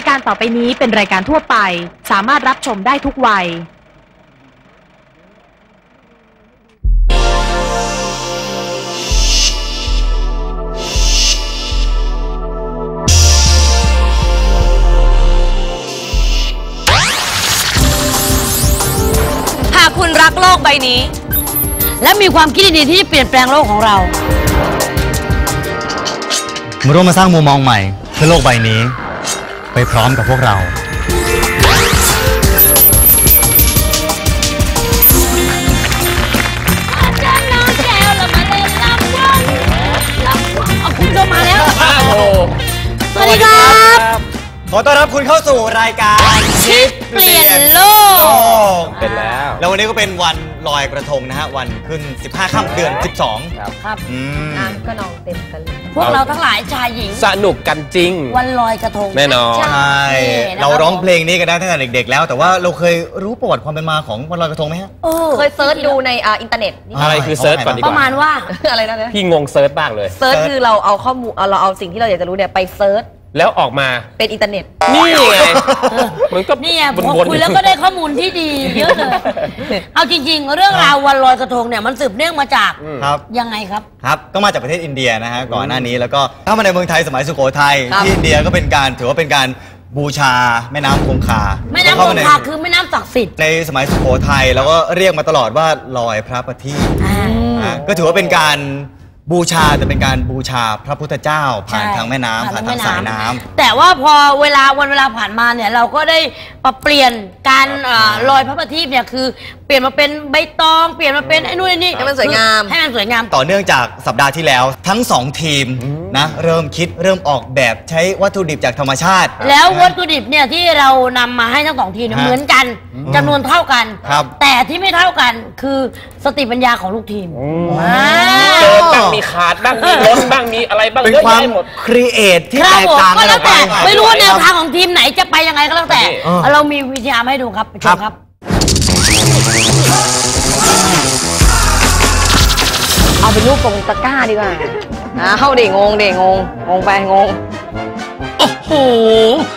ายการต่อไปนี้เป็นรายการทั่วไป สามารถรับชมได้ทุกวัย หากคุณรักโลกใบนี้ และมีความคิดดีๆที่จะเปลี่ยนแปลงโลกของเรา มาร่วมมาสร้างมุมมองใหม่เพื่อโลกใบนี้ ไปพร้อมกับพวกเรา คุณก็มาแล้วอ้าวโหสวัสดีครับ ขอต้อนรับคุณเข้าสู่รายการชิปเปลี่ยนโลก กเป็นแล้ว แล้ววันนี้ก็เป็นวันลอยกระทงนะฮะ วันขึ้น 15ค่ำเดือน 12 ครับ ครับอืม น้ำก็นองเต็มตะลิง พวกเราทั้งหลายชายหญิง สนุกกันจริง วันลอยกระทงแน่นอนใช่ใช่นะครับเราร้องเพลงนี้กันได้ตั้งแต่เด็ก ๆ แล้ว แต่ว่าเราเคยรู้ประวัติความเป็นมาของวันลอยกระทงไหมฮะออเคยเซิร์ชดูในอ่าอินเทอร์เน็ตนี่อะไรคือเซิร์ชก่อนดีกปว่าระมาณว่าอะไรนะนะพี่งงเซิร์ชบ้างเลยเซิร์ชคือเราเอาข้อมูลเอาเราเอาสิ่งที่เราอยากจะรู้เนี่ยไปเซิร์ช แล้วออกมา เป็นอินเทอร์เน็ต นี่ไงมันก็นี่ไงพวอนๆ คุยแล้วก็ได้ข้อมูลที่ดีเยอะเลย เอาจริง ๆ เรื่องราววันลอยกระทงเนี่ยมันสืบเนื่องมาจากครับ ยังไงครับ ครับ ก็มาจากประเทศอินเดียนะฮะก่อนหน้านี้แล้วก็ถ้ามาในเมืองไทยสมัยสุโขทัยครับ ที่อินเดียก็เป็นการถือว่าเป็นการบูชาแม่น้ำคงคาแม่น้ำคเข้างในคาคือแม่น้ำศักดิ์สิทธิ์ในสมัยสุโขทัยแล้วก็เรียกมาตลอดว่าลอยพระประทีปอ่าอะก็ถือว่าเป็นการ บูชาแต่เป็นการบูชาพระพุทธเจ้าผ่านใช่ทางแม่น้ำผ่านทางสายน้ำ แต่ว่าพอเวลาวันเวลาผ่านมาเนี่ยเราก็ได้ปรับเปลี่ยนการเอ่อลอยพระประทีปเนี่ยคือ เปลี่ยนมาเป็นใบตอง เปลี่ยนมาเป็นไอ้นู่นไอ้นี่ให้มันสวยงาม ให้มันสวยงาม ต่อเนื่องจากสัปดาห์ที่แล้วทั้งสองทีมนะเริ่มคิดเริ่มออกแบบใช้วัตถุดิบจากธรรมชาติ แล้ววัตถุดิบเนี่ยที่เรานำมาให้ทั้งสองทีมเนี่ยฮะเหมือนกันจำนวนเท่ากัน ครับ แต่ที่ไม่เท่ากันคือสติปัญญาของลูกทีมว้าเกินบ้างมีขาดบ้างมีล้นบ้างมีอะไรบ้างเป็นเยอะความแยะหมด ครีเอทที่ครัแตบกผมต่างก็กันอแล้อวกไปแต่ไม่รู้ว่าแนวทางของทีมไหนจะไปยังไงก็แล้วแต่เออเรามีวิทยามาให้ดูครับไปชมครับ เอาเป็นรูปตรงตะกร้าดีกว่าอ่าเข้าเด็งงเด็งงงงไปงง โอ้โห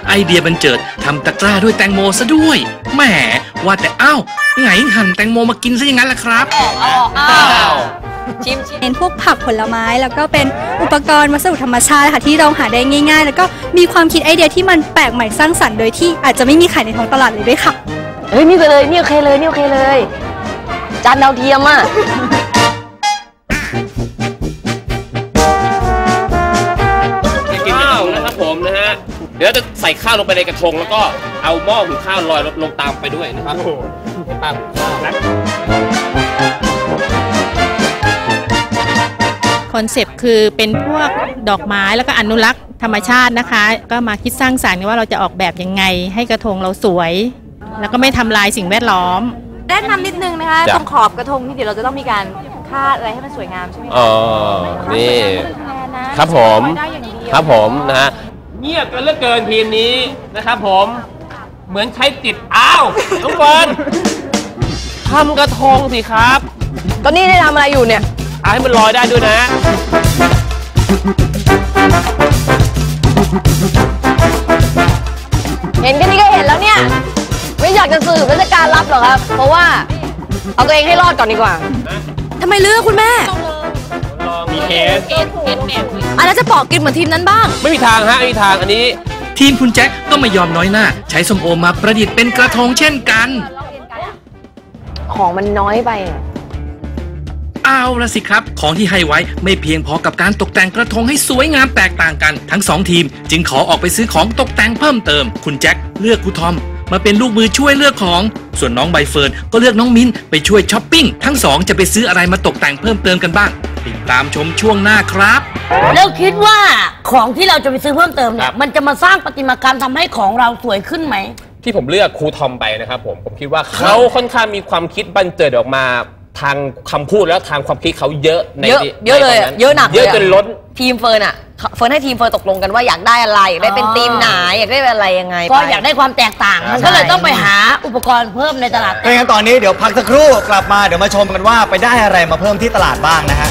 ไอเดียบันเจิดทำตะกร้าด้วยแตงโมซะด้วยแหมว่าแต่อ้าวไงหั่นแตงโมมากินซะอย่างนั้นล่ะครับ ชิมชิมเป็นพวกผักผลไม้แล้วก็เป็นอุปกรณ์วัสดุธรรมชาติค่ะที่เราหาได้ง่าย ๆ แล้วก็มีความคิดไอเดียที่มันแปลกใหม่สร้างสรรค์โดยที่อาจจะไม่มีขายในท้องตลาดเลยด้วยค่ะเฮ้ยนี่ไปเลยนี่โอเคเลยนี่โอเคเลย จานดาวเทียมอะข้าวนะครับผมนะฮะเดี๋ยวจะใส่ข้าวลงไปในกระทงแล้วก็เอาหม้อหุงข้าวลอยลงตามไปด้วยนะครับเห็นป่ะนะ คอนเซปต์คือเป็นพวกดอกไม้แล้วก็อนุรักษ์ธรรมชาตินะคะ ก็มาคิดสร้างสรรค์ว่าเราจะออกแบบยังไง ให้กระทงเราสวย แล้วก็ไม่ทำลายสิ่งแวดล้อมแนะนำนิดนึงนะคะจ้ะตรงขอบกระทงที่เดี๋ยวเราจะต้องมีการคาดอะไรให้มันสวยงามใช่ไหมคะอ๋อนี่ครับผมได้อย่างเดียวครับผมนะฮะเงียบกันเหลือเกินทีมนี้นะครับผมเหมือนใช้จิตอ้าวทุกคนทำกระทงสิครับ ตอนนี้ได้ทำอะไรอยู่เนี่ย เอาให้มันลอยได้ด้วยนะเห็นแค่นี้ก็เห็นแล้วเนี่ย ไม่อยากจะสืบราชการรับหรอกครับ เพราะว่า เอาตัวเองให้รอดก่อนดีกว่าทำไมเลือกคุณแม่มีเคสอันนั้นจะปอกกินเหมือนทีมนั้นบ้าง ไม่มีทางฮะไม่มีทางอันนี้ ทีมคุณแจ็คก็ไม่ยอมน้อยหน้า ใช้ส้มโอมาประดิษฐ์เป็นกระทงเช่นกัน ของมันน้อยไปอะ เอาละสิครับ ของที่ให้ไว้ไม่เพียงพอกับการตกแต่งกระทงให้สวยงามแตกต่างกัน ทั้งสองทีม จึงขอออกไปซื้อของตกแต่งเพิ่มเติม คุณแจ็คเลือกครูทอม มาเป็นลูกมือช่วยเลือกของ ส่วนน้องใบเฟิร์นก็เลือกน้องมิ้นไปช่วยช้อปปิ้งทั้งสองจะไปซื้ออะไรมาตกแต่งเพิ่มเติมกันบ้างติดตามชมช่วงหน้าครับ แล้วคิดว่าของที่เราจะไปซื้อเพิ่มเติมเนี่ครัยบ มันจะมาสร้างประติมากรรมทำให้ของเราสวยขึ้นไหม ที่ผมเลือกครูทอมไปนะครับผมผมคิดว่าเขาค่อนข้างมีความคิดบันเจิดออกมา ทางคำพูดแล้วทางความคิดเขาเยอะในเยอะที่เยอะเลยในตอะรงเยอะหนักเยอะลจนล้น ทีมเฟิร์นอะเฟิร์นให้ทีมเฟิร์นตกลงกันว่าอยากได้อะไรอยากได้เป็นอ๋อทีมไหนอยากได้เป็นอะไรยังไงก็ไป อยากได้ความแตกต่าง มันก็เลยต้องไปหาอุปกรณ์เพิ่มในตลาดถ้าอย่างนั้นตอนนี้เดี๋ยวพักสักครู่กลับมาเดี๋ยวมาชมกันว่าไปได้อะไรมาเพิ่มที่ตลาดบ้างนะฮะ